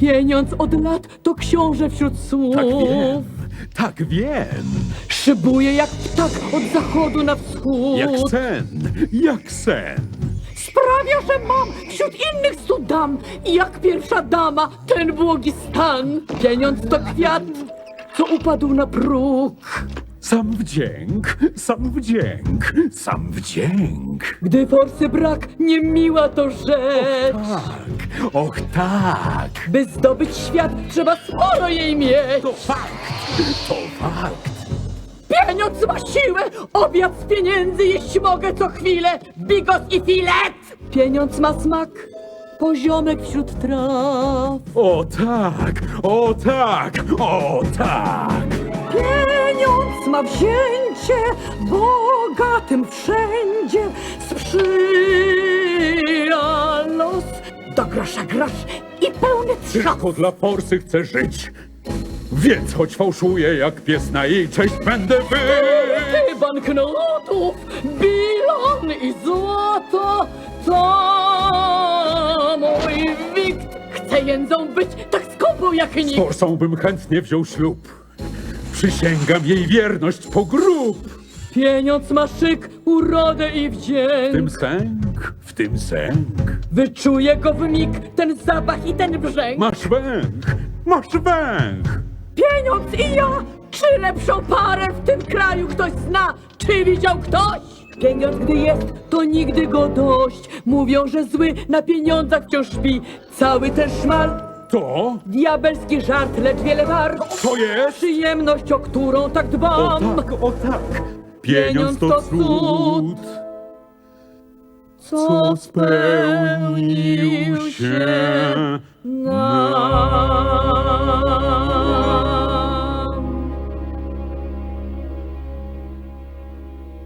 Pieniądz od lat to książę wśród słów. Tak wiem, tak wiem. Szybuje jak ptak od zachodu na wschód. Jak sen, jak sen. Sprawia, że mam wśród innych cudam, jak pierwsza dama, ten błogi stan. Pieniądz to kwiat, co upadł na próg. Sam wdzięk, sam wdzięk, sam wdzięk. Gdy forsy brak, niemiła to rzecz. Tak, och tak. By zdobyć świat, trzeba sporo jej mieć. To fakt, to fakt. Pieniądz ma siłę, obiad z pieniędzy jeść mogę co chwilę, bigos i filet. Pieniądz ma smak, poziomek wśród traw. O tak, o tak, o tak. Pieniądz ma wzięcie, bogatym wszędzie grosza grosz i pełny trzos. Tylko dla forsy chcę żyć. Więc choć fałszuję jak pies na jej cześć będę wy. Ty banknotów, bilon i złoto, to mój wikt. Chcę jędzą być tak skąpą jak Z nikt. forsą bym chętnie wziął ślub. Przysięgam jej wierność po grób. Pieniądz ma szyk, urodę i W tym wdzięk. W tym sęk. Wyczuję go w mig, ten zapach i ten brzęk. Masz węch, masz węch. Pieniądz i ja! Czy lepszą parę w tym kraju ktoś zna? Czy widział ktoś? Pieniądz gdy jest, to nigdy go dość. Mówią, że zły na pieniądzach wciąż śpi. Cały ten szmal, To, diabelski żart, lecz wiele wart. to jest. Przyjemność, o którą tak O dbam. tak, o tak. Pieniądz to cud, co spełnił się.